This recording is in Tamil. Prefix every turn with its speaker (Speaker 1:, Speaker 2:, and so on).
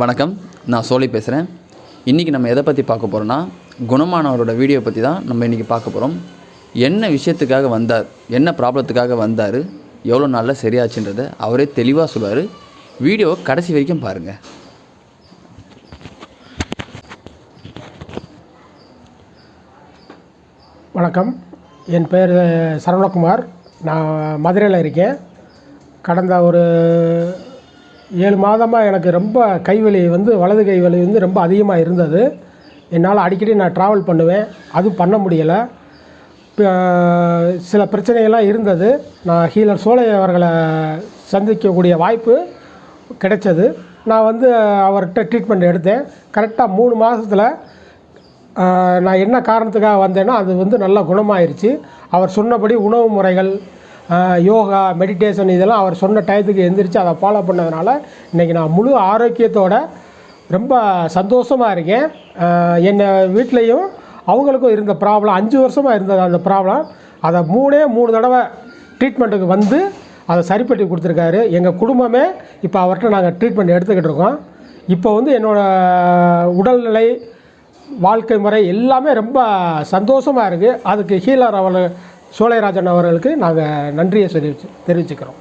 Speaker 1: வணக்கம். நான் சோலை பேசுகிறேன் இன்றைக்கி நம்ம எதை பற்றி பார்க்க போகிறோன்னா குணமானவரோட வீடியோ பற்றி தான் நம்ம இன்றைக்கி பார்க்க போகிறோம் என்ன விஷயத்துக்காக வந்தார்? என்ன ப்ராப்ளத்துக்காக வந்தார்? எவ்வளோ நாளில் சரியாச்சுன்றதை அவரே தெளிவாக சொல்லுவார். வீடியோ கடைசி வரைக்கும் பாருங்கள்
Speaker 2: வணக்கம். என் பேர் சரவணகுமார். நான் மதுரையில் இருக்கேன். கடந்த ஒரு ஏழு மாதமாக எனக்கு ரொம்ப கைவலி வந்து வலது கைவலி வந்து ரொம்ப அதிகமாக இருந்தது. என்னால் அடிக்கடி நான் ட்ராவல் பண்ணுவேன். அதுவும் பண்ண முடியலை. சில பிரச்சனைகள்லாம் இருந்தது. நான் ஹீலர் சோலை அவர்களை சந்திக்கக்கூடிய வாய்ப்பு கிடைச்சது. நான் வந்து அவர்கிட்ட ட்ரீட்மெண்ட் எடுத்தேன். கரெக்டாக மூணு மாதத்தில் நான் என்ன காரணத்துக்காக வந்தேனோ அது வந்து நல்லா குணமாயிருச்சு. அவர் சொன்னபடி உணவு முறைகள் யோகா மெடிடேஷன் இதெல்லாம் அவர் சொன்ன டயத்துக்கு எந்திரிச்சு அதை ஃபாலோ பண்ணதுனால இன்றைக்கி நான் முழு ஆரோக்கியத்தோட ரொம்ப சந்தோஷமாக இருக்கேன். என்னை வீட்லேயும் அவங்களுக்கும் இருந்த ப்ராப்ளம் அஞ்சு வருஷமாக இருந்தது அந்த ப்ராப்ளம் அதை மூணே மூணு தடவை ட்ரீட்மெண்ட்டுக்கு வந்து அதை சரிப்பட்டி கொடுத்துருக்காரு. எங்கள் குடும்பமே இப்போ அவர்கிட்ட நாங்கள் ட்ரீட்மெண்ட் எடுத்துக்கிட்டு இருக்கோம். இப்போ வந்து என்னோடய உடல்நிலை வாழ்க்கை முறை எல்லாமே ரொம்ப சந்தோஷமாக இருக்குது அதுக்கு ஹீலர் அவர்கள் சோலைராஜன் அவர்களுக்கு நாங்கள் நன்றியை தெரிவிச்சு தெரிவிச்சுக்கிறோம்.